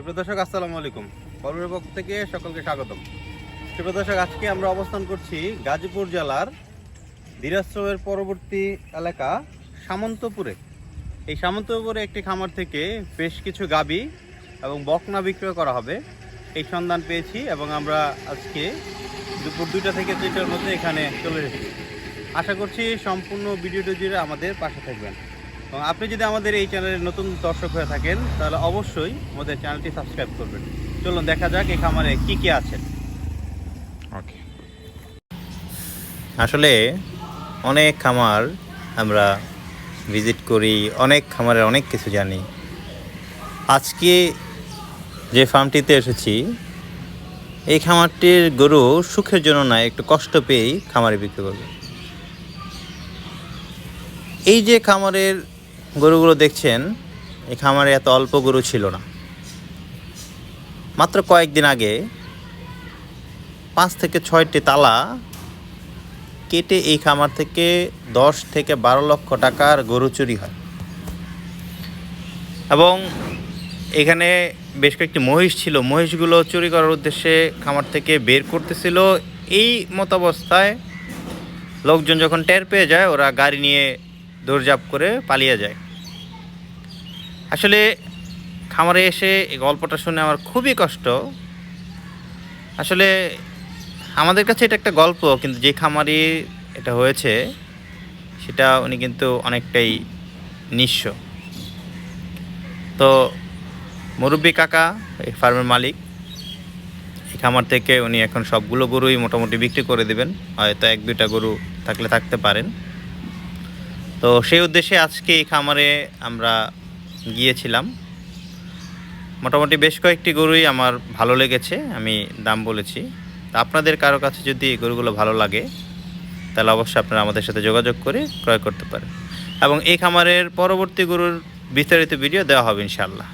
সুপ্রিয় দর্শক, আসসালামু আলাইকুম। কর্মের পক্ষ থেকে সকলকে স্বাগতম। সুপ্রিয় দর্শক, আজকে আমরা অবস্থান করছি গাজীপুর জেলার দিরাশ্রমের পরবর্তী এলাকা সামন্তপুরে। এই সামন্তপুরে একটি খামার থেকে বেশ কিছু গাবি এবং বকনা বিক্রয় করা হবে। এই সন্ধান পেয়েছি এবং আমরা আজকে দুপুর দুইটা থেকে তিনটার মধ্যে এখানে চলে এসেছি। আশা করছি সম্পূর্ণ ভিডিওটি জুড়ে আমাদের পাশে থাকবেন। এবং আপনি যদি আমাদের এই চ্যানেলের নতুন দর্শক হয়ে থাকেন, তাহলে অবশ্যই আমাদের চ্যানেলটি সাবস্ক্রাইব করবেন। চলুন, দেখা যাক এই খামারে কি কি আছে। ওকে আসলে অনেক খামার আমরা ভিজিট করি, অনেক খামারের অনেক কিছু জানি। আজকে যে ফার্মটিতে এসেছি, এই খামারটির গরু সুখের জন্য না একটু কষ্ট পেয়েই খামারে বিক্রি করবে। এই যে খামারের গরুগুলো দেখছেন, এই খামারে এত অল্প গরু ছিল না। মাত্র কয়েকদিন আগে পাঁচ থেকে ছয়টি তালা কেটে এই খামার থেকে দশ থেকে বারো লক্ষ টাকার গরু চুরি হয়। এবং এখানে বেশ কয়েকটি মহিষ ছিল। মহিষগুলো চুরি করার উদ্দেশ্যে খামার থেকে বের করতেছিল। এই মতাবস্থায় লোকজন যখন টের পেয়ে যায়, ওরা গাড়ি নিয়ে দৌড়ঝাঁপ করে পালিয়ে যায়। আসলে খামারে এসে এই গল্পটা শুনে আমার খুবই কষ্ট। আসলে আমাদের কাছে এটা একটা গল্প, কিন্তু যে খামারি এটা হয়েছে, সেটা উনি কিন্তু অনেকটাই নিঃস্ব। তো মুরব্বী কাকা, এই ফার্মের মালিক, এই খামার থেকে উনি এখন সবগুলো গরুই মোটামুটি বিক্রি করে দেবেন, হয়তো এক দুইটা গরু থাকলে থাকতে পারেন। তো সেই উদ্দেশ্যে আজকে এই খামারে আমরা গিয়েছিলাম। মোটামুটি বেশ কয়েকটি গরুই আমার ভালো লেগেছে, আমি দাম বলেছি। তা আপনাদের কারও কাছে যদি এই গরুগুলো ভালো লাগে, তাহলে অবশ্যই আপনারা আমাদের সাথে যোগাযোগ করে ক্রয় করতে পারেন। এবং এই খামারের পরবর্তী গরুর বিস্তারিত ভিডিও দেওয়া হবে ইনশাল্লাহ